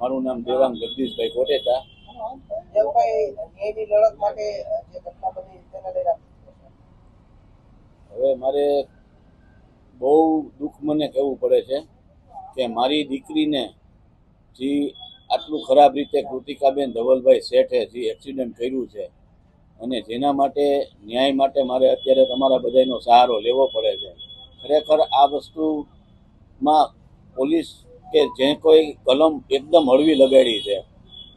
મારું નામ દેવાંગ જગદીશભાઈ કોટેચા. હવે મારે બહુ દુઃખ મને કહેવું પડે છે કે મારી દીકરીને જે આટલું ખરાબ રીતે કૃતિકાબેન ધવલભાઈ શેઠે જે એક્સિડન્ટ કર્યું છે અને જેના માટે ન્યાય માટે મારે અત્યારે તમારા બધાનો સહારો લેવો પડે છે. ખરેખર આ વસ્તુમાં પોલીસ કે જે કોઈ કલમ એકદમ હળવી લગાડી છે.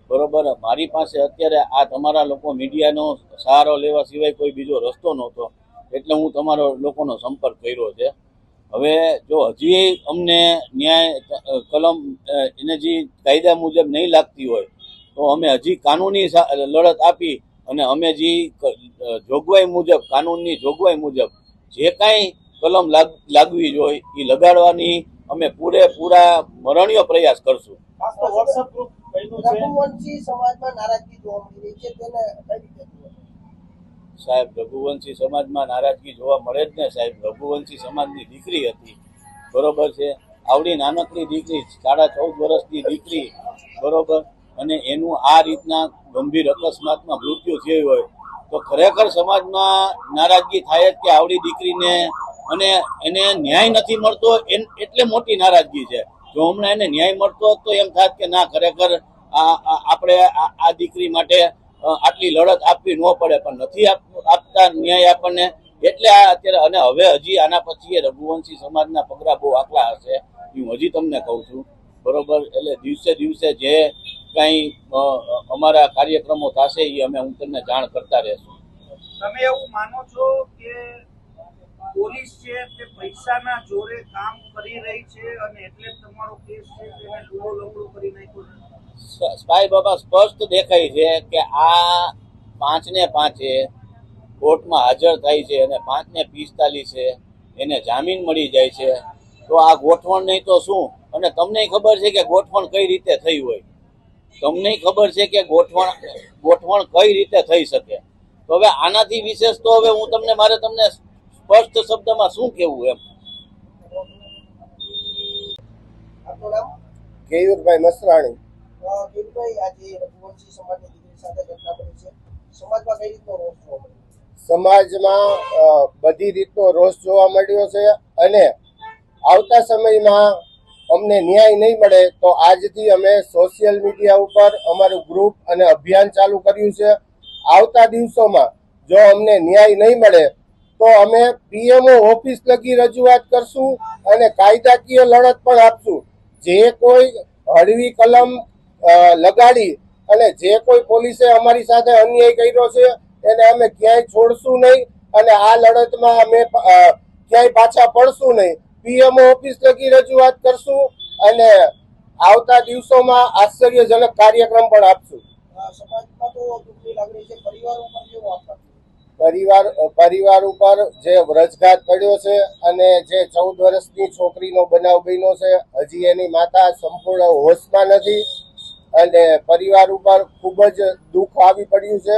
બરોબર? મારી પાસે અત્યારે આ તમારા લોકો મીડિયાનો સહારો લેવા સિવાય કોઈ બીજો રસ્તો નહોતો, એટલે હું તમારો લોકોનો સંપર્ક કર્યો છે. હવે જો હજી અમને ન્યાય, કલમ એને જે કાયદા મુજબ નહીં લાગતી હોય, તો અમે હજી કાનૂની લડત આપી અને અમે જે જોગવાઈ મુજબ, કાનૂનની જોગવાઈ મુજબ જે કાંઈ કલમ લાગ- લાગવી જોઈએ, એ લગાડવાની અમે પૂરેપૂરા મરણીય પ્રયાસ કરશું? સાહેબ રઘુવંશી સમાજમાં નારાજગી જોવા મળે જ ને સાહેબ. રઘુવંશી સમાજની દીકરી હતી. બરોબર છે. આવડી નાનકડી દીકરી સાડા ચૌદ વર્ષની દીકરી. બરોબર. અને એનું આ રીતના ગંભીર અકસ્માતમાં મૃત્યુ થયું હોય તો ખરેખર સમાજમાં નારાજગી થાય જ કે આવડી દીકરીને અને એને ન્યાય નથી મળતો એટલે મોટી નારાજગી છે. જો હમણાં એને ન્યાય મળતો તો એમ થાત કે ના, ખરેખર આપણે આ- દીકરી માટે આટલી લડત આપવી ન પડે, પણ નથી આપતા ન્યાય આપણને. એટલે આ અત્યારે, અને હવે હજી આના પછી એ રઘુવંશી સમાજના પગરા બહુ આકલા હશે, હું હજી તમને કહું છું. બરોબર? એટલે દિવસે દિવસે જે કાંઈ અમારા કાર્યક્રમો થશે, એ અમે હું તમને જાણ કરતા રહેશું. તમે એવું માનો છો કે પોલીસ છે તે પૈસાના જોરે કામ કરી રહી છે અને એટલે તમારો કેસ છે તેને લૂલો લંગડો કરી નાખ્યો છે. સ- બાબા, સ્પષ્ટ દેખાય છે કે આ પાંચ ને પાંચે કોર્ટમાં હાજર થાય છે અને પાંચ ને પિસ્તાલીસે એને જામીન મળી જાય છે. તો આ ગોઠવણ નહીં તો શું? અને તમને ખબર છે કે ગોઠવણ કઈ રીતે થઈ હોય? તમને ખબર છે કે ગોઠવણ ગોઠવણ કઈ રીતે થઈ શકે? તો હવે આનાથી વિશેષ તો હવે હું તમને, મારે તમને સ્પષ્ટ શબ્દમાં શું કહેવું એમ? કેયુરભાઈ મસરાણી અ, ગીરભાઈ આજે રઘુવંશી સમાજની દીકરી સાથે ઘટના બની છે. સમાજમાં બધી રીતનો રોષ જોવા મળ્યો છે અને આવતા સમયમાં અમને ન્યાય નહીં મળે તો આજથી અમે સોશિયલ મીડિયા ઉપર અમારું ગ્રુપ અને અભિયાન ચાલુ કર્યું છે. આવતા દિવસોમાં જો અમને ન્યાય નહીં મળે તો અમે પીએમઓ ઓફિસ લગી રજૂઆત કરશું અને કાયદાકીય લડત પણ આપશું. જે કોઈ હળવી કલમ લગાડી અને જે કોઈ પોલીસે અમારી સાથે અન્યાય કર્યો છે, એને અમે ક્યાંય છોડશું નહીં અને આ લડતમાં અમે ક્યાંય પાછા પડશું નહીં. પીએમઓ ઓફિસ લગી રજૂઆત કરશું અને આવતા દિવસોમાં આશ્ચર્યજનક કાર્યક્રમ પણ આપશું. સમાજમાં તો દુઃખની લાગણી છે, પરિવારો પણ કેવો આપતા પરિવાર પરિવાર ઉપર જે વ્રજઘાત પડ્યો છે અને જે ચૌદ વર્ષની છોકરીનો બનાવ બન્યો છે, હજી એની માતા સંપૂર્ણ હોશમાં નથી અને પરિવાર ઉપર ખૂબ જ દુઃખ આવી પડ્યું છે.